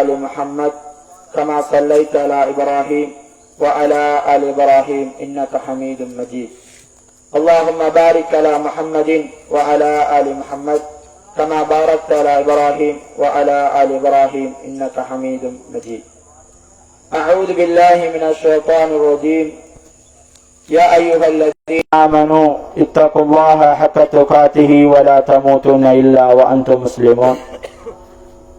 آل محمد كما صليت على إبراهيم وعلى آل إبراهيم إنك حميد مجيد. اللهم بارك على محمد وعلى آل محمد كما باركت على إبراهيم وعلى آل إبراهيم إنك حميد مجيد. أعوذ بالله من الشيطان الرجيم. يا أيها الذين آمنوا اتقوا الله حق تقاته ولا تموتن إلا وأنتم مسلمون.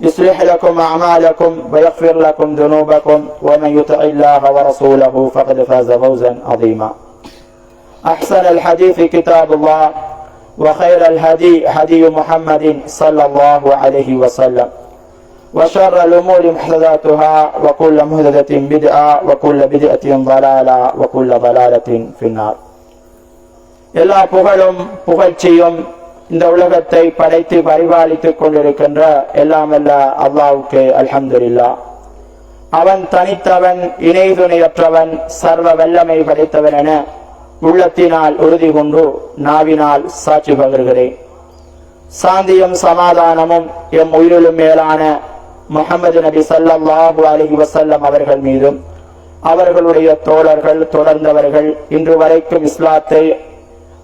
يصلح لكم أعمالكم ويغفر لكم ذنوبكم ومن يطع الله ورسوله فقد فاز فوزا عظيما أحسن الحديث كتاب الله وخير الهدي هدي محمد صلى الله عليه وسلم وشر الأمور محدثاتها وكل محدثة بدعة وكل بدعة ضلالة وكل ضلالة في النار எல்லா புகழும் புகழ்ச்சியும் இந்த உலகத்தை படைத்து பரிபாலித்துக் கொண்டிருக்கின்ற எல்லாம் அல்ல அல்லாவுக்கு அல்ஹம்துலில்லா அவன் தனித்தவன் இணை துணையற்றவன் சர்வ வல்லமை படைத்தவன் என உள்ளத்தினால் உறுதி கொண்டு நாவினால் சாட்சி பகிர்கிறேன். சாந்தியும் சமாதானமும் எம் உயிரிலும் மேலான முகமது நபி சல்லல்லாஹு அலி வசல்லம் அவர்கள் மீதும் அவர்களுடைய தோழர்கள் தொடர்ந்தவர்கள் இன்று வரைக்கும் இஸ்லாத்தை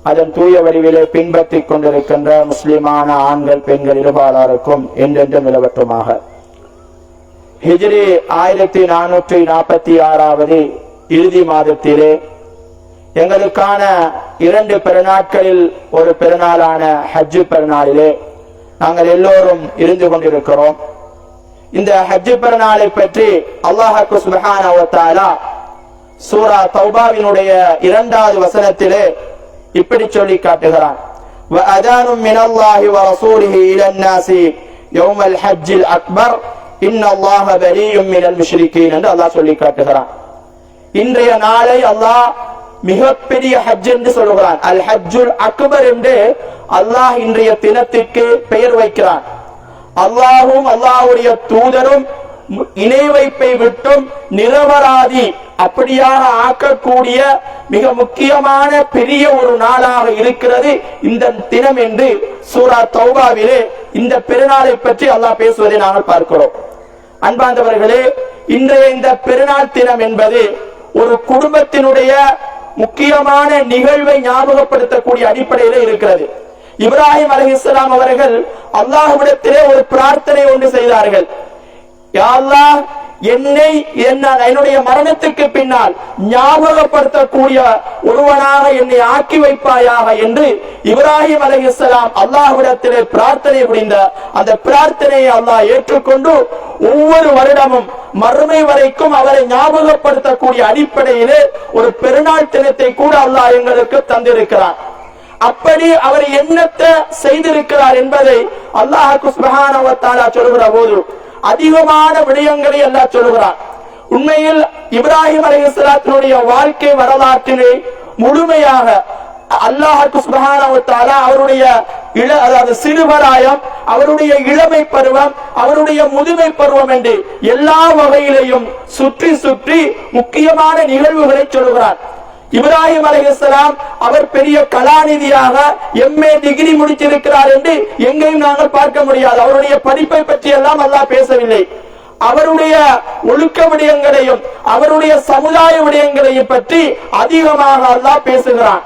அதன் தூய வடிவிலே பின்பற்றிக் கொண்டிருக்கின்ற முஸ்லிமான ஆண்கள் பெண்கள் இருபாலாருக்கும் என்றென்று நிலவட்டுமாக. ஹிஜ்ரி ஆயிரத்தி நானூற்றி நாற்பத்தி ஆறாவது இறுதி மாதத்திலே எங்களுக்கான இரண்டு பெருநாட்களில் ஒரு பெருநாளான ஹஜ்ஜு பெருநாளிலே நாங்கள் எல்லோரும் இருந்து கொண்டிருக்கிறோம். இந்த ஹஜ்ஜு பெருநாளை பற்றி அல்லாஹு சுபஹானா சூரா தௌபாவினுடைய இரண்டாவது வசனத்திலே இப்படி சொல்லி காட்டுகிறான் وأذان من الله ورسوله إلى الناس يوم الحج الأكبر إن الله بريء من المشركين என்று அல்லாஹ் சொல்லி காட்டுகிறான் இன்றைய நாளை அல்லாஹ் மிகப்பெரிய ஹஜ் என்று சொல்லுகிறான் அல் ஹஜ்ஜுல் அக்பர் என்று அல்லாஹ் இன்றைய தினத்திற்கு பெயர் வைக்கிறான் அல்லாஹும் அல்லாஹுடைய தூதரும் இணை வைப்பை விட்டும் நிரபராதி அப்படியாக ஆக்கக்கூடிய மிக முக்கியமான பெரிய ஒரு நாளாக இருக்கிறது இந்த தினம் என்று சூரா தௌபாவிலே இந்த பெருநாளை பற்றி அல்லாஹ் பேசுவதை நாங்கள் பார்க்கிறோம். அன்பாந்தவர்களே இன்றைய இந்த பெருநாள் தினம் என்பது ஒரு குடும்பத்தினுடைய முக்கியமான நிகழ்வை ஞாபகப்படுத்தக்கூடிய அடிப்படையில இருக்கிறது. இப்ராஹிம் அலி இஸ்லாம் அவர்கள் அல்லாஹுவிடத்திலே ஒரு பிரார்த்தனை ஒன்று செய்தார்கள். யாழ்லா என்னை என்னுடைய மரணத்துக்கு பின்னால் ஞாபகப்படுத்தக்கூடிய ஒருவனாக என்னை ஆக்கி வைப்பாயாக என்று இப்ராஹிம் அலி இஸ்லாம் அல்லாஹ்விடத்திலே பிரார்த்தனை புரிந்த அந்த பிரார்த்தனையை அல்லாஹ் ஏற்றுக்கொண்டு ஒவ்வொரு வருடமும் மறுமை வரைக்கும் அவரை ஞாபகப்படுத்தக்கூடிய அடிப்படையிலே ஒரு பெருநாள் தினத்தை கூட அல்லாஹ் எங்களுக்கு தந்திருக்கிறார். அப்படி அவர் என்னத்தை செய்திருக்கிறார் என்பதை அல்லாஹ் சுபஹானவத்தாலா சொல்கிற போது அதிகமான விடயங்களை எல்லாம் சொல்லுகிறார் உண்மையில் இப்ராஹிம் அலி இஸ்லாத்தினுடைய வாழ்க்கை வரலாற்றினை முழுமையாக அல்லாஹு சுபகானவத்தால அவருடைய இள அதாவது சிறுவராயம் அவருடைய இளமை பருவம் அவருடைய முதுமை பருவம் என்று எல்லா வகையிலையும் சுற்றி சுற்றி முக்கியமான நிகழ்வுகளை சொல்கிறார் இப்ராஹிம் அலையாம் அவர் பெரிய கலாநிதியாக எம்ஏ டிகிரி முடித்திருக்கிறார் என்று எங்கேயும் நாங்கள் பார்க்க முடியாது. அவருடைய படிப்பை பற்றி எல்லாம் அல்லாஹ் பேசவில்லை. அவருடைய ஒழுக்க விடயங்களையும் அவருடைய சமுதாய விடயங்களையும் பற்றி அதிகமாக அல்லாஹ் பேசுகிறான்.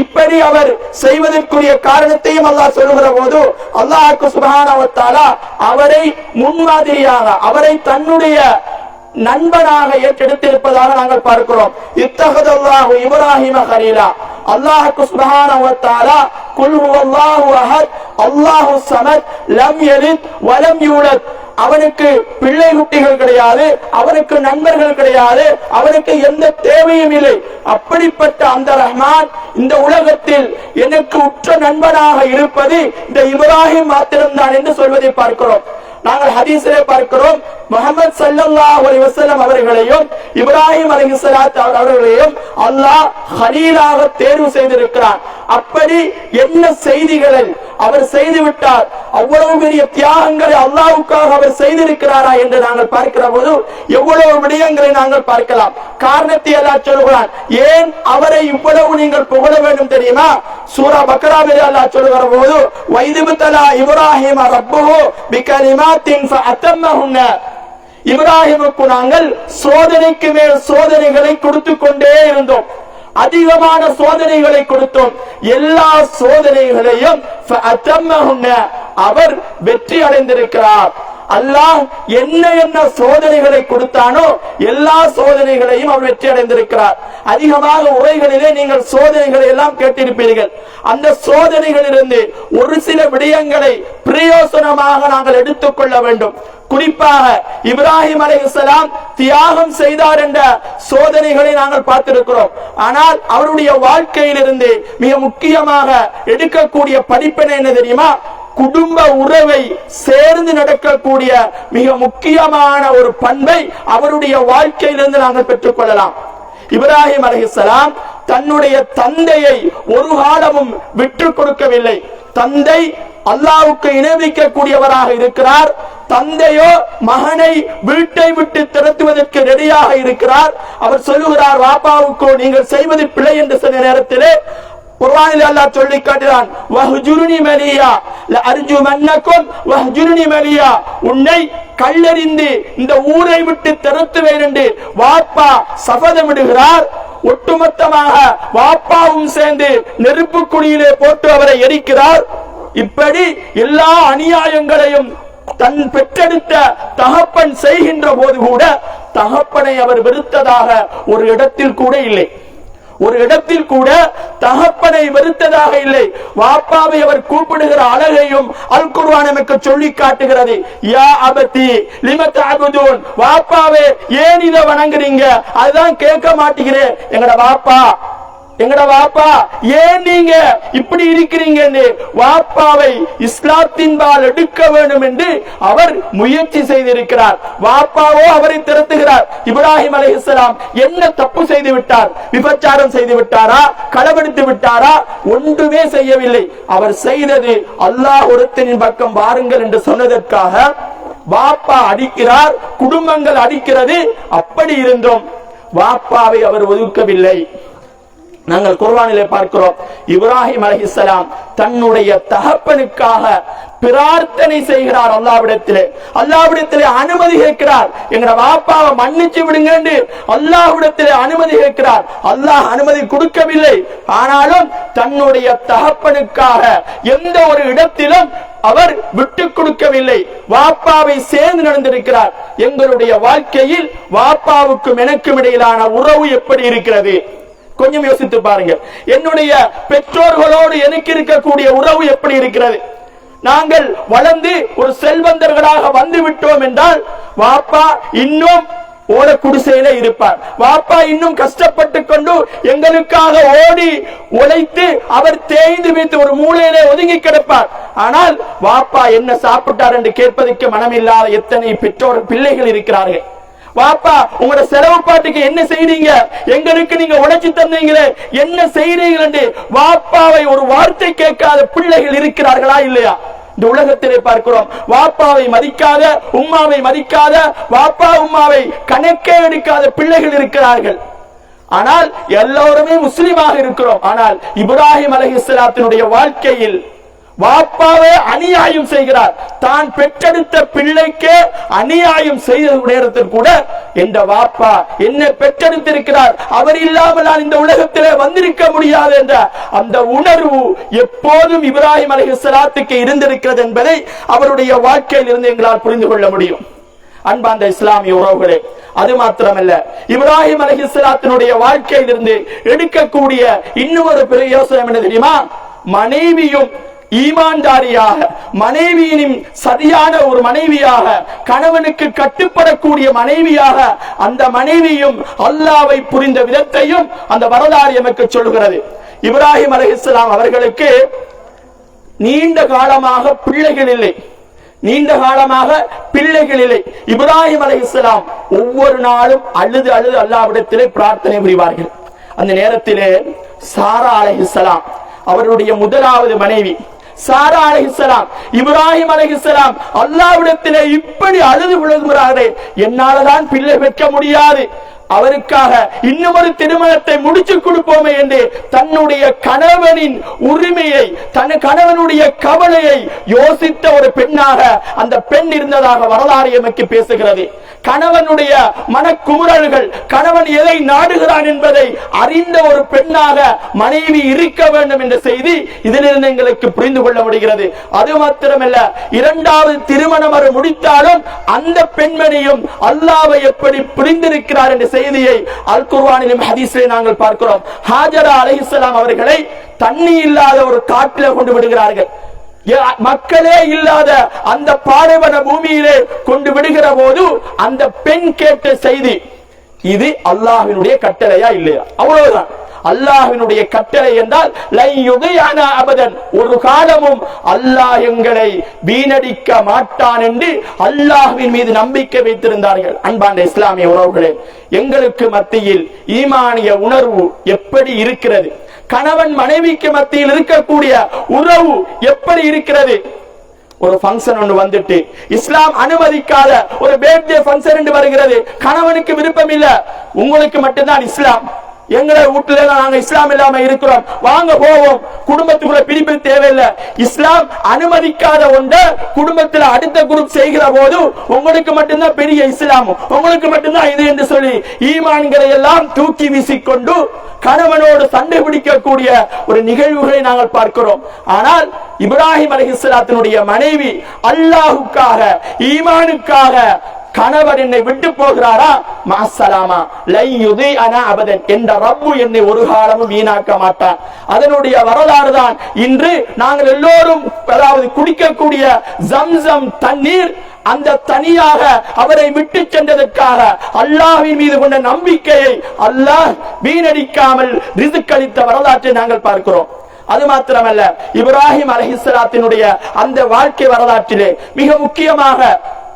இப்படி அவர் செய்வதற்குரிய காரணத்தையும் அல்லாஹ் சொல்லுகிற போது அல்லாஹுக்கு சுபகானவத்தாலா அவரை முன்மாதிரியாக அவரை தன்னுடைய நண்பனாக ஏற்றெடுத்திருப்பதாக நாங்கள் பார்க்கிறோம். இத்தகதல்லாஹு இப்ராஹிம ஹரீலா அல்லாஹுக்கு சுபஹானஹு வ தஆலா குல் அஹத் அல்லாஹு சமத் லம் யலித் வலம் யூலத். அவனுக்கு பிள்ளை குட்டிகள் கிடையாது அவனுக்கு நண்பர்கள் கிடையாது அவனுக்கு எந்த தேவையும் இல்லை. அப்படிப்பட்ட அந்த ரஹ்மான் இந்த உலகத்தில் எனக்கு உற்ற நண்பனாக இருப்பது இந்த இப்ராஹிம் மாத்திரம்தான் என்று சொல்வதை பார்க்கிறோம். நாங்கள் ஹதீஸிலே பார்க்கிறோம். முகமது சல்லா அலி வசலம் அவர்களையும் இப்ராஹிம் அலைஹிஸ்ஸலாத் அவர்களையும் அல்லாஹ் ஹலீலாக தேர்வு செய்திருக்கிறான். அப்படி என்ன செய்திகளை அவர் செய்து விட்டார். அவ்வளவு பெரிய தியாகங்களை அல்லாவுக்காக அவர் செய்திருக்கிறாரா என்று நாங்கள் பார்க்கிற போது எவ்வளவு விடயங்களை நாங்கள் பார்க்கலாம். காரணத்தை எல்லாம் சொல்கிறான் ஏன் அவரை இவ்வளவு நீங்கள் புகழ வேண்டும் தெரியுமா? சூரா பக்ராவில் அல்லா சொல்லுகிற போது வைதுபுத்தலா இப்ராஹிம் ரப்புஹு பிகலிமாத்தின் ஃபஅத்தம்மஹுன்ன. இப்ராஹிமுக்கு நாங்கள் சோதனைக்கு மேல் சோதனைகளை கொடுத்து கொண்டே இருந்தோம். அதிகமான சோதனைகளை கொடுத்தோம். எல்லா சோதனைகளையும் அவர் வெற்றி அடைந்திருக்கிறார். அல்லாஹ் என்ன என்ன சோதனைகளை கொடுத்தானோ எல்லா சோதனைகளையும் அவர் வெற்றி அடைந்திருக்கிறார். அதிகமாக உரைகளிலே நீங்கள் சோதனைகளை எல்லாம் கேட்டிருப்பீர்கள். அந்த சோதனைகளிலிருந்து ஒரு சில விடயங்களை பிரயோசனமாக நாங்கள் எடுத்துக்கொள்ள வேண்டும். குறிப்பாக இப்ராஹிம் அலைஹிஸ்ஸலாம் தியாகம் செய்தார் என்ற சோதனைகளை நாங்கள் பார்த்திருக்கிறோம். ஆனால் அவருடைய வாழ்க்கையிலிருந்து மிக முக்கியமாக எடுக்கக்கூடிய படிப்பினை என்ன தெரியுமா? குடும்ப உறவை சேர்ந்து நடக்கக்கூடிய மிக முக்கியமான ஒரு பண்பை அவருடைய வாழ்க்கையிலிருந்து நாங்கள் பெற்றுக் கொள்ளலாம் இப்ராஹிம் அலைஹிஸ்ஸலாம் தன்னுடைய தந்தையை ஒரு காலமும் விட்டு கொடுக்கவில்லை. தந்தை அல்லாவுக்கு இணைவிக்கக்கூடியவராக இருக்கிறார். தந்தையோ மகனை வீட்டை விட்டு திரட்டுவதற்கு ரெடியாக இருக்கிறார். அவர் சொல்லுகிறார் வாப்பாவுக்கோ நீங்கள் செய்வது பிழை என்று சொன்ன நேரத்திலே குர்ஆனில் அல்லாஹ் சொல்லி காட்டுகிறான் வஹ்ஜுருனி மலியா லஅர்ஜுமன்னக்கும் வஹ்ஜுருனி மலியா உன்னை கல்லறிந்து இந்த ஊரை விட்டு திரட்டுவேன் என்று வாப்பா சபதமிடுகிறார். ஒட்டுமொத்தமாக வாப்பாவும் சேர்ந்து நெருப்பு குழியிலே போட்டு அவரை எரிக்கிறார். இப்படி எல்லா அநியாயங்களையும் தன் பெற்றெடுத்த தகப்பன் செய்கின்ற போது கூட தகப்பனை அவர் வெறுத்ததாக ஒரு இடத்தில் கூட இல்லை. ஒரு இடத்தில் கூட தகப்பனை வெறுத்ததாக இல்லை. வாப்பாவை அவர் கூப்பிடுகிற அழகையும் அல் குர்வான் எனக்கு சொல்லி காட்டுகிறது. யா அபத்தி லிம வாப்பாவே ஏன் இதை வணங்குறீங்க? அதுதான் கேட்க மாட்டேங்கிறேன் எங்கட வாப்பா எங்கட வாப்பா? ஏன் நீங்க இப்படி இருக்கிறீங்கன்னு? வாப்பாவை இஸ்லாத்தின்பால் எடுக்க வேண்டும் என்று அவர் முயற்சி செய்திருக்கிறார். வாப்பாவோ அவரை திரட்டுகிறார். இப்ராஹிம் அலைஹிஸ்ஸலாம் என்ன தப்பு செய்து விட்டார்? விபச்சாரம் செய்து விட்டாரா? களவெடுத்து விட்டாரா? ஒன்றுமே செய்யவில்லை. அவர் செய்தது அல்லாஹ் ஒருத்தனின் பக்கம் வாருங்கள் என்று சொன்னதற்காக வாப்பா அடிக்கிறார் குடும்பங்கள் அடிக்கிறது அப்படி இருந்தும். வாப்பாவை அவர் ஒதுக்கவில்லை. நாங்கள் குர்வானிலே பார்க்கிறோம். இப்ராஹிம் அலைஹிஸ்ஸலாம் தன்னுடைய தகப்பனுக்காக பிரார்த்தனை செய்கிறார் அல்லாவிடத்திலே அல்லாவிடத்திலே அனுமதி கேட்கிறார். எங்கட வாப்பாவை மன்னிச்சு விடுங்க என்று அல்லாஹ்விடத்திலே அனுமதி கேட்கிறார். அல்லாஹ் அனுமதி கொடுக்கவில்லை. ஆனாலும் தன்னுடைய தகப்பனுக்காக எந்த ஒரு இடத்திலும் அவர் விட்டு கொடுக்கவில்லை. வாப்பாவை சேர்ந்து நடந்திருக்கிறார். எங்களுடைய வாழ்க்கையில் வாப்பாவுக்கும் எனக்கும் இடையிலான உறவு எப்படி இருக்கிறது? கொஞ்சம் யோசித்து பாருங்க என்னுடைய பெற்றோர்களோடு எனக்கு இருக்கக்கூடிய உறவு எப்படி இருக்கிறது? நாங்கள் வளர்ந்து ஒரு செல்வந்தர்களாக வந்து விட்டோம் என்றால் வாப்பா இன்னும் ஓட குடிசையில இருப்பார். வாப்பா இன்னும் கஷ்டப்பட்டு கொண்டு எங்களுக்காக ஓடி உழைத்து அவர் தேய்ந்து வைத்து ஒரு மூலையிலே ஒதுங்கி கிடப்பார். ஆனால் வாப்பா என்ன சாப்பிட்டார் என்று கேட்பதற்கு மனமில்லாத எத்தனை பெற்றோர் பிள்ளைகள் இருக்கிறார்கள். வாப்பா உங்களோட செலவு பாட்டுக்கு என்ன செய்றீங்க? எங்களுக்கு நீங்க உழைச்சி தந்தீங்களே என்ன செய்றீங்க என்று வாப்பாவை ஒரு வார்த்தை கேட்காத பிள்ளைகள் இருக்கிறார்களா இல்லையா? இந்த உலகத்திலே பார்க்கிறோம் வாப்பாவை மதிக்காத உம்மாவை மதிக்காத வாப்பா உம்மாவை கணக்கே எடுக்காத பிள்ளைகள் இருக்கிறார்கள். ஆனால் எல்லோருமே முஸ்லீமாக இருக்கிறோம். ஆனால் இப்ராஹிம் அலஹிஸ்லாத்தினுடைய வாழ்க்கையில் வாப்பாவே அநியாயம் செய்கிறார். தான் பெற்றெடுத்த பிள்ளைக்கே அநியாயம் செய்த நேரத்தில் கூட என்ற வாப்பா என்ன பெற்றெடுத்திருக்கிறார். அவர் இல்லாமல் நான் இந்த உலகத்திலே வந்திருக்க முடியாது என்ற அந்த உணர்வு எப்போதும் இப்ராஹிம் சலாத்துக்கு இருந்திருக்கிறது என்பதை அவருடைய வாழ்க்கையில் இருந்து எங்களால் புரிந்து கொள்ள முடியும். அன்பாந்த இஸ்லாமிய உறவுகளே அது மாத்திரமல்ல இப்ராஹிம் வாழ்க்கையில் வாழ்க்கையிலிருந்து எடுக்கக்கூடிய இன்னொரு பெரிய யோசனை என்ன தெரியுமா? மனைவியும் ஈமான்தாரியாக மனைவியினும் சரியான ஒரு மனைவியாக கணவனுக்கு கட்டுப்படக்கூடிய மனைவியாக அந்த மனைவியும் அல்லாவை புரிந்த விதத்தையும் அந்த வரலாறு எமக்கு சொல்கிறது இப்ராஹிம் அலைஹிஸ்ஸலாம் அவர்களுக்கு நீண்ட காலமாக பிள்ளைகள் இல்லை. நீண்ட காலமாக பிள்ளைகள் இல்லை. இப்ராஹிம் அலைஹிஸ்ஸலாம் ஒவ்வொரு நாளும் அழுது அழுது அல்லாவிடத்திலே பிரார்த்தனை புரிவார்கள். அந்த நேரத்திலே சாரா அலைஹிஸ்ஸலாம் அவருடைய முதலாவது மனைவி சாரா அலைஹிஸ்ஸலாம் இப்ராஹிம் அலைஹிஸ்ஸலாம் அல்லாவிடத்திலே இப்படி அழுது விழுகிறாரே என்னாலதான் பிள்ளை பெற்க முடியாது. அவருக்காக இன்னும் ஒரு திருமணத்தை முடிச்சு கொடுப்போமே என்று தன்னுடைய கணவனின் உரிமையை தன் கணவனுடைய கவலையை யோசித்த ஒரு பெண்ணாக அந்த பெண் இருந்ததாக வரலாறு எமக்கு பேசுகிறது. கணவனுடைய மனக்குமுறல்கள் கணவன் எதை நாடுகிறான் என்பதை அறிந்த ஒரு பெண்ணாக மனைவி இருக்க வேண்டும் என்ற செய்தி இதிலிருந்து எங்களுக்கு புரிந்து கொள்ள முடிகிறது. அது மாத்திரமல்ல இரண்டாவது திருமணம் அவர் முடித்தாலும் அந்த பெண்மணியும் அல்லாவை எப்படி புரிந்திருக்கிறார் என்ற செய்தியை அல் குர்வானிலும் ஹதீஸிலே நாங்கள் பார்க்கிறோம். ஹாஜரா அலைஹிஸ்ஸலாம் அவர்களை தண்ணி இல்லாத ஒரு காட்டில கொண்டு விடுகிறார்கள். மக்களே இல்லாத அந்த பாலைவன பூமியிலே கொண்டு விடுகிற போது அந்த பெண் கேட்ட செய்தி இது அல்லாஹினுடைய கட்டளையா இல்லையா? அவ்வளவுதான். அல்லாஹினுடைய கட்டளை என்றால் லை யுகையான அபதன். ஒரு காலமும் அல்லாஹ் எங்களை வீணடிக்க மாட்டான் என்று அல்லாஹ்வின் மீது நம்பிக்கை வைத்திருந்தார்கள். அன்பாண்ட இஸ்லாமிய உறவுகளே எங்களுக்கு மத்தியில் ஈமானிய உணர்வு எப்படி இருக்கிறது? கணவன் மனைவிக்கு மத்தியில் இருக்கக்கூடிய உறவு எப்படி இருக்கிறது? ஒரு ஃபங்க்ஷன் ஒன்று வந்துட்டு இஸ்லாம் அனுமதிக்காத ஒரு பேர்தே ஃபங்க்ஷன் வருகிறது. கணவனுக்கு விருப்பம் இல்ல உங்களுக்கு மட்டும்தான் இஸ்லாம். எங்களை வீட்டுல நாங்க இஸ்லாம் இல்லாம இருக்கிறோம். வாங்க போவோம். குடும்பத்துக்குள்ள பிரிப்பு தேவையில்லை. இஸ்லாம் அனுமதிக்காத ஒன்றை குடும்பத்துல அடுத்த குரூப் செய்கிற போது உங்களுக்கு மட்டும்தான் பெரிய இஸ்லாம். உங்களுக்கு மட்டும்தான் இது என்று சொல்லி ஈமான்களை எல்லாம் தூக்கி வீசிக்கொண்டு கணவனோடு சண்டை பிடிக்கக்கூடிய ஒரு நிகழ்வுகளை நாங்கள் பார்க்கிறோம். ஆனால் இப்ராஹிம் அலைஹிஸ்ஸலாத்தினுடைய மனைவி அல்லாஹுக்காக ஈமானுக்காக கணவர் என்னை விட்டு போகிறாரா? மாசலாமா லை யுதி அனா அபதன். என்ற ரப்பு என்னை ஒரு காலமும் வீணாக்க மாட்டான். அதனுடைய வரலாறு தான் இன்று நாங்கள் எல்லோரும் அதாவது குடிக்கக்கூடிய ஜம்சம் தண்ணீர் அந்த தனியாக அவரை விட்டு சென்றதற்காக அல்லாஹின் மீது கொண்ட நம்பிக்கையை அல்லாஹ் வீணடிக்காமல் ரிசுக்களித்த வரலாற்றை நாங்கள் பார்க்கிறோம். அது மாத்திரமல்ல இப்ராஹிம் அலஹிஸ்லாத்தினுடைய அந்த வாழ்க்கை வரலாற்றிலே மிக முக்கியமாக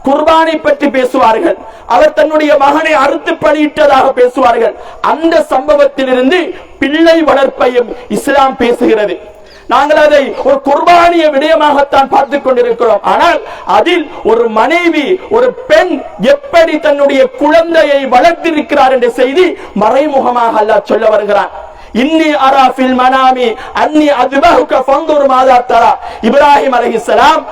குர்பானை பற்றி பேசுவார்கள். அவர் தன்னுடைய மகனை அறுத்து பணியிட்டதாக பேசுவார்கள். அந்த சம்பவத்திலிருந்து பிள்ளை வளர்ப்பையும் இஸ்லாம் பேசுகிறது. நாங்கள் அதை ஒரு குர்பானிய விடயமாகத்தான் பார்த்துக் கொண்டிருக்கிறோம். ஆனால் அதில் ஒரு மனைவி ஒரு பெண் எப்படி தன்னுடைய குழந்தையை வளர்த்திருக்கிறார் என்ற செய்தி மறைமுகமாக அல்லா சொல்ல வருகிறான். இன்னி அரா மனாமி அன்னி அதுபஹுக ஃபந்துர் மாதா தரா. இப்ராஹிம் அலைஹிஸ்ஸலாம்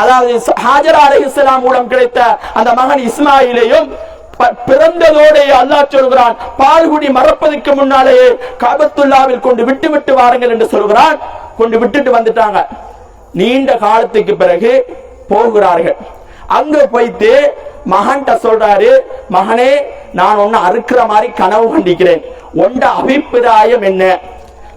அதாவது ஹாஜரா அலைஹிஸ்ஸலாம் மூலம் கிடைத்த அந்த மகன் இஸ்மாயிலையும் ப- பிறந்ததோடே அல்லாஹ் சொல்கிறான் பால்குடி மறப்பதற்கு முன்னாலேயே காபத்துல்லாவில் கொண்டு விட்டு விட்டு வாருங்கள் என்று சொல்கிறான். கொண்டு விட்டுட்டு வந்துட்டாங்க. நீண்ட காலத்துக்கு பிறகு போகிறார்கள். அங்க போயிட்டு மகன்கிட்ட சொல்றாரு மகனே நான் ஒன்னு அறுக்கிற மாதிரி கனவு கண்டிக்கிறேன். உண்ட அபிப்பிராயம் என்ன?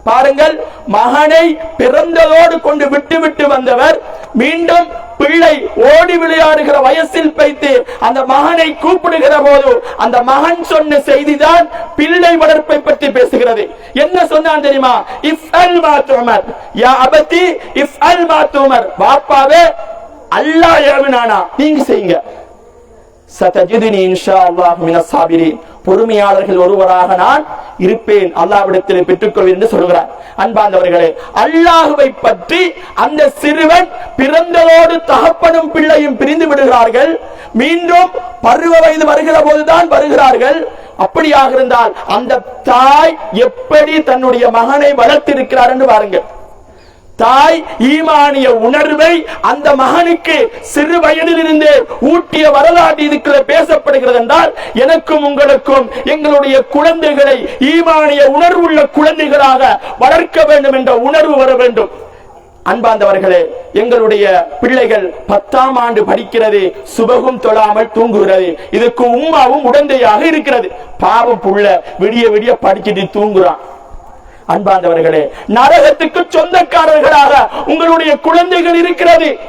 பாருங்கள் மகனை பிறந்ததோடு கொண்டு விட்டு விட்டு வந்தவர் மீண்டும் பிள்ளை ஓடி விளையாடுகிற வயசில் பைத்து அந்த மகனை கூப்பிடுகிற போது அந்த மகன் சொன்ன செய்திதான் பிள்ளை வளர்ப்பை பற்றி பேசுகிறது. என்ன சொன்னான் தெரியுமா? இஃப் அல் மாத்துமர் யா அபதி இஃப் அல் மாத்துமர் பாப்பாவே அல்லாஹ் ஏவினானா. நீங்க செய்யுங்க. சதஜிதினி இன்ஷா அல்லாஹ் மின சாபிரின். பொறுமையாளர்கள் ஒருவராக நான் இருப்பேன். அல்லாவிடத்திலே பெற்றுக்கொள்வேன் என்று சொல்கிறார். அன்பார்ந்தவர்களே அல்லாஹுவை பற்றி அந்த சிறுவன் பிறந்ததோடு தகப்பனும் பிள்ளையும் பிரிந்து விடுகிறார்கள். மீண்டும் பருவ வயது வருகிற போதுதான் வருகிறார்கள். அப்படியாக இருந்தால் அந்த தாய் எப்படி தன்னுடைய மகனை வளர்த்திருக்கிறார் என்று பாருங்கள். தாய் ஈமானிய உணர்வை அந்த மகனுக்கு சிறு வயதிலிருந்து ஊட்டிய வரலாற்று இதுக்குள்ள பேசப்படுகிறது என்றால் எனக்கும் உங்களுக்கும் எங்களுடைய குழந்தைகளை ஈமானிய உணர்வுள்ள குழந்தைகளாக வளர்க்க வேண்டும் என்ற உணர்வு வர வேண்டும். அன்பாந்தவர்களே எங்களுடைய பிள்ளைகள் பத்தாம் ஆண்டு படிக்கிறது சுபகும் தொழாமல் தூங்குகிறது. இதுக்கு உம்மாவும் உடந்தையாக இருக்கிறது. பாவம் புள்ள விடிய விடிய படிச்சுட்டு தூங்குறான். அன்பார்ந்தவர்களே நரகத்துக்கு சொந்தக்காரர்களாக உங்களுடைய குழந்தைகள் இருக்கிறது.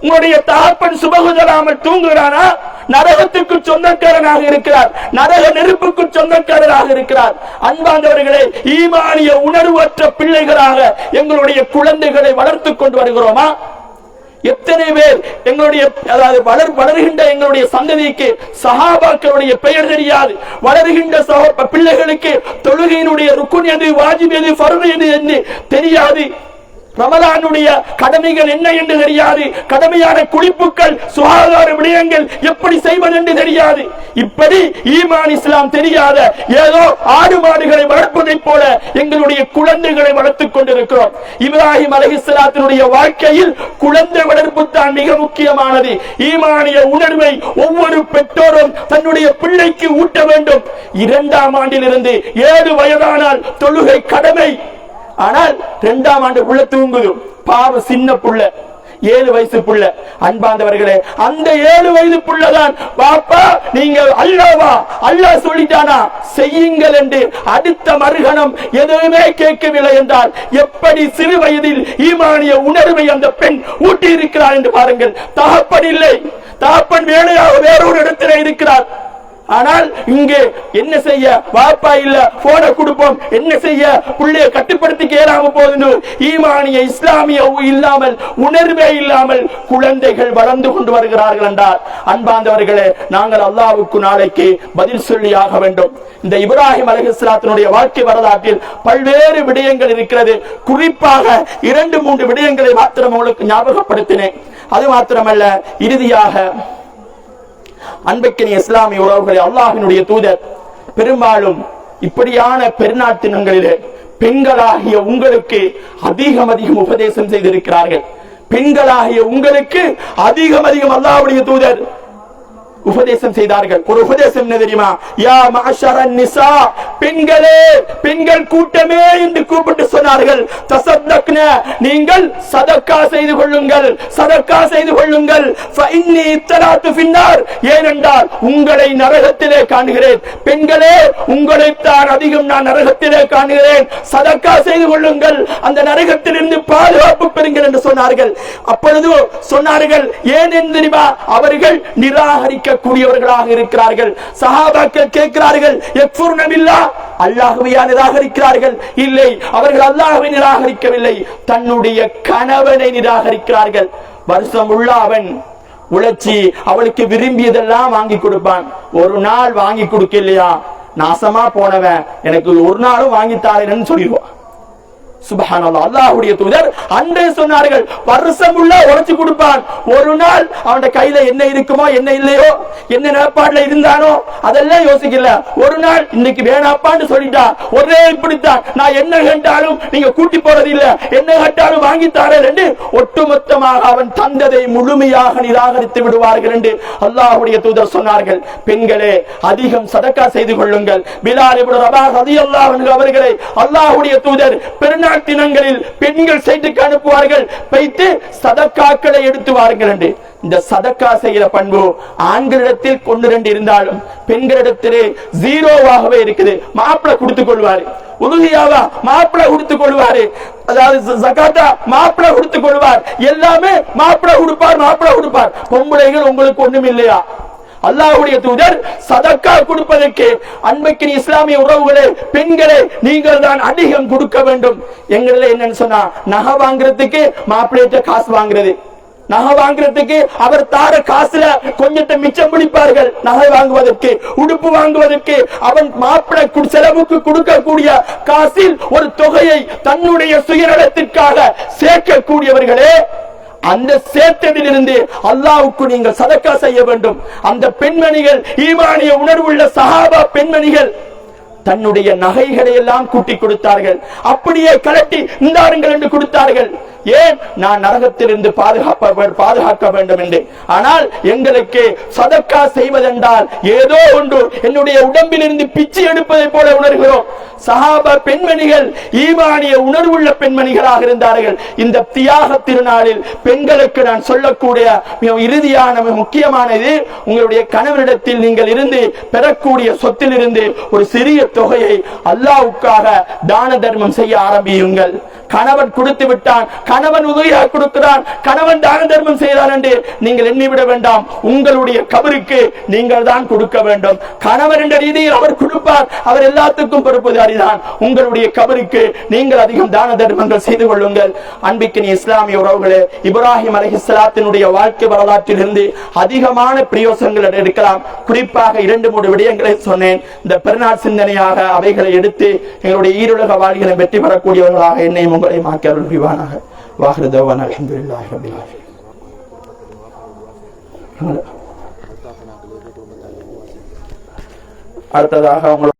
உங்களுடைய தகப்பன் சுபகுதராமல் தூங்குகிறானா? நரகத்துக்கு சொந்தக்காரனாக இருக்கிறார். நரக நெருப்புக்கு சொந்தக்காரராக இருக்கிறார். அன்பாந்தவர்களே ஈமானிய உணர்வற்ற பிள்ளைகளாக எங்களுடைய குழந்தைகளை வளர்த்துக் கொண்டு வருகிறோமா? எத்தனை பேர் எங்களுடைய அதாவது வளர் வளர்கின்ற எங்களுடைய சந்ததிக்கு சஹாபாக்களுடைய பெயர் தெரியாது. வளர்கின்ற சகோ- பிள்ளைகளுக்கு தொழுகையினுடைய ருக்குன் எது வாஜிப் எது ஃபருன் எது என்று தெரியாது. ரமலானுடைய கடமைகள் என்ன என்று தெரியாது. கடமையான குளிப்புகள் சுகாதார விடயங்கள் எப்படி செய்வது என்று தெரியாது. இப்படி ஈமான் இஸ்லாம் தெரியாத ஏதோ ஆடு மாடுகளை வளர்ப்பதைப் போல எங்களுடைய குழந்தைகளை வளர்த்துக் கொண்டிருக்கிறோம். இப்ராஹிம் அலஹிஸ்லாத்தினுடைய வாழ்க்கையில் குழந்தை வளர்ப்பு தான் மிக முக்கியமானது. ஈமானிய உணர்வை ஒவ்வொரு பெற்றோரும் தன்னுடைய பிள்ளைக்கு ஊட்ட வேண்டும். இரண்டாம் ஆண்டிலிருந்து ஏழு வயதானால் தொழுகை கடமை. ஆனால் இரண்டாம் ஆண்டு உள்ள தூங்குது பாவ சின்ன புள்ள. ஏழு வயசு புள்ள. அன்பாந்தவர்களே அந்த ஏழு வயது புள்ளதான் பாப்பா நீங்க அல்லாவா அல்லாஹ் சொல்லிட்டானா? செய்யுங்கள் என்று அடுத்த மறுகணம் எதுவுமே கேட்கவில்லை என்றால் எப்படி சிறு வயதில் ஈமானிய உணர்வை அந்த பெண் ஊட்டி இருக்கிறார் என்று பாருங்கள். தகப்பன் இல்லை. தகப்பன் வேலையாக வேறொரு இடத்திலே இருக்கிறார். ஆனால் இங்கே என்ன செய்ய வாப்பா இல்ல? போன கொடுப்போம் என்ன செய்ய? புள்ளைய கட்டுப்படுத்தி கேளாம போகுது. ஈமானிய இஸ்லாமிய உ- இல்லாமல் உணர்வே இல்லாமல் குழந்தைகள் வளர்ந்து கொண்டு வருகிறார்கள் என்றார். அன்பாந்தவர்களே நாங்கள் அல்லாவுக்கு நாளைக்கு பதில் சொல்லி ஆக வேண்டும். இந்த இப்ராஹிம் அலஹிஸ்லாத்தினுடைய வாழ்க்கை வரலாற்றில் பல்வேறு விடயங்கள் இருக்கிறது. குறிப்பாக இரண்டு மூன்று விடயங்களை மாத்திரம் உங்களுக்கு ஞாபகப்படுத்தினேன். அது மாத்திரமல்ல இறுதியாக அன்புக்கினி இஸ்லாமிய உறவுகளை அல்லாஹினுடைய தூதர் பெரும்பாலும் இப்படியான பெருநாட்டினங்களிலே பெண்களாகிய உங்களுக்கு அதிகம் அதிகம் உபதேசம் செய்திருக்கிறார்கள். பெண்களாகிய உங்களுக்கு அதிகம் அதிகம் அல்லாவுடைய தூதர் உபதேசம் செய்தார்கள். ஒரு உபதேசம் என்ன தெரியுமா? யா மஹஷரன் நிசா பெண்களே பெண்கள் கூட்டமே என்று கூப்பிட்டு சொன்னார்கள். தசத்தக்ன நீங்கள் சதக்கா செய்து கொள்ளுங்கள் சதக்கா செய்து கொள்ளுங்கள். ஃபஇன்னி இத்தலாத்து ஃபின்னார். ஏனென்றால் உங்களை நரகத்திலே காணுகிறேன். பெண்களே உங்களைத்தான் அதிகம் நான் நரகத்திலே காணுகிறேன். சதக்கா செய்து கொள்ளுங்கள். அந்த நரகத்திலிருந்து பாதுகாப்பு பெறுங்கள் என்று சொன்னார்கள். அப்பொழுது சொன்னார்கள் ஏன் என்று தெரியுமா? அவர்கள் நிராகரிக்க நிராகரிக்கக்கூடியவர்களாக இருக்கிறார்கள். சஹாபாக்கள் கேட்கிறார்கள் எக்ஃபுர்ன பில்லா நிராகரிக்கிறார்கள்? இல்லை அவர்கள் அல்லாஹவை நிராகரிக்கவில்லை. தன்னுடைய கணவனை நிராகரிக்கிறார்கள். வருஷம் உள்ள அவன் உழைச்சி அவளுக்கு விரும்பியதெல்லாம் வாங்கி கொடுப்பான். ஒரு நாள் வாங்கி கொடுக்கலையா? நாசமா போனவன் எனக்கு ஒரு நாளும் வாங்கி தாரேன்னு சொல்லிடுவான். சுபஹானல்லா அல்லாஹ்வுடைய தூதர் அன்றே சொன்னார்கள் வருஷம் உள்ள உழைச்சு கொடுப்பான். ஒரு நாள் அவன் கையில என்ன இருக்குமோ என்ன இல்லையோ என்ன நிலப்பாடுல இருந்தானோ அதெல்லாம் யோசிக்கல. ஒரு நாள் இன்னைக்கு வேணாப்பான்னு சொல்லிட்டா ஒரே இப்படித்தான். நான் என்ன கேட்டாலும் நீங்க கூட்டி போறது இல்ல. என்ன கேட்டாலும் வாங்கி தாரேன் என்று ஒட்டுமொத்தமாக அவன் தந்ததை முழுமையாக நிராகரித்து விடுவார்கள் என்று அல்லாஹ்வுடைய தூதர் சொன்னார்கள். பெண்களே அதிகம் சதக்கா செய்து கொள்ளுங்கள். பிலால் இப்னு ரபாஹ் அல்லாஹ் அவர்களை அல்லாஹுடைய தூதர் பெருநாள் தினங்களில் பெண்கள் சைட்டுக்கு அனுப்புவார்கள். வைத்து சதக்காக்களை எடுத்து வாருங்கள் என்று. இந்த சதக்கா செய்கிற பண்பு ஆண்களிடத்தில் கொண்டு ரெண்டு இருந்தாலும் பெண்களிடத்திலே ஜீரோவாகவே இருக்குது. மாப்பிளை கொடுத்துக் கொள்வாரு. உலுகியாவா மாப்பிளை கொடுத்துக் கொள்வாரு. அதாவது ஜ- ஜகாத்தா மாப்பிளை கொடுத்துக் கொள்வார். எல்லாமே மாப்பிளை கொடுப்பார் மாப்பிளை கொடுப்பார். பொம்பளைகள் உங்களுக்கு ஒண்ணும் இல்லையா அல்லாஹ்வுடைய தூதர் சதக்கா கொடுப்பதற்கு அன்பைக்கு இஸ்லாமிய உறவுகளே பெண்களே நீங்கள் தான் அதிகம் கொடுக்க வேண்டும். எங்களில் என்னன்னு சொன்னா நகை வாங்குறதுக்கு மாப்பிள்ளையிட்ட காசு வாங்குறது. நகை வாங்குறதுக்கு அவர் தார காசுல கொஞ்சத்தை மிச்சம் பிடிப்பார்கள். நகை வாங்குவதற்கு உடுப்பு வாங்குவதற்கு அவன் மாப்பிள்ளை செலவுக்கு கொடுக்கக்கூடிய காசில் ஒரு தொகையை தன்னுடைய சுயநலத்திற்காக சேர்க்கக்கூடியவர்களே அந்த சேர்த்ததிலிருந்து அல்லாவுக்கு நீங்கள் சதக்கா செய்ய வேண்டும். அந்த பெண்மணிகள் ஈமானிய உணர்வுள்ள சஹாபா பெண்மணிகள் தன்னுடைய நகைகளை எல்லாம் கூட்டி கொடுத்தார்கள். அப்படியே கலட்டி இந்தாருங்கள் என்று கொடுத்தார்கள். ஏன் நான் நரகத்திலிருந்து பாதுகாப்ப பாதுகாக்க வேண்டும் என்று? ஆனால் எங்களுக்கு சதக்கா செய்வதென்றால் ஏதோ ஒன்று என்னுடைய உடம்பிலிருந்து பிச்சு எடுப்பதை போல உணர்கிறோம். சஹாப பெண்மணிகள் ஈமானிய உணர்வுள்ள பெண்மணிகளாக இருந்தார்கள். இந்த தியாக திருநாளில் பெண்களுக்கு நான் சொல்லக்கூடிய மிக இறுதியான முக்கியமானது உங்களுடைய கணவரிடத்தில் நீங்கள் இருந்து பெறக்கூடிய சொத்திலிருந்து ஒரு சிறிய தொகையை அல்லாவுக்காக தான தர்மம் செய்ய ஆரம்பியுங்கள். கணவன் கொடுத்து விட்டான் கணவன் உதவியாக கொடுக்கிறான் கணவன் தான தர்மம் செய்கிறான் என்று நீங்கள் எண்ணிவிட வேண்டாம். உங்களுடைய கபருக்கு நீங்கள் தான் கொடுக்க வேண்டும். கணவன் என்ற ரீதியில் அவர் கொடுப்பார். அவர் எல்லாத்துக்கும் பொறுப்புதார் சரிதான் உங்களுடைய கபருக்கு நீங்கள் அதிகம் தான தர்மங்கள் செய்து கொள்ளுங்கள். அன்பிக்கின் இஸ்லாமிய உறவுகளே இப்ராஹிம் அலைஹிஸ்ஸலாத்தினுடைய வாழ்க்கை வரலாற்றிலிருந்து அதிகமான பிரயோசனங்கள் எடுக்கலாம். குறிப்பாக இரண்டு மூன்று விடயங்களை சொன்னேன். இந்த பெருநாள் சிந்தனையாக அவைகளை எடுத்து எங்களுடைய ஈருலக வாழ்களை வெற்றி பெறக்கூடியவர்களாக என்னையும் உங்களையும் ஆக்கி அருள் புரிவானாக வாஹிருதவான் அல்ஹம்துலில்லாஹி ரப்பில் ஆலமீன் அடுத்ததாக உங்களை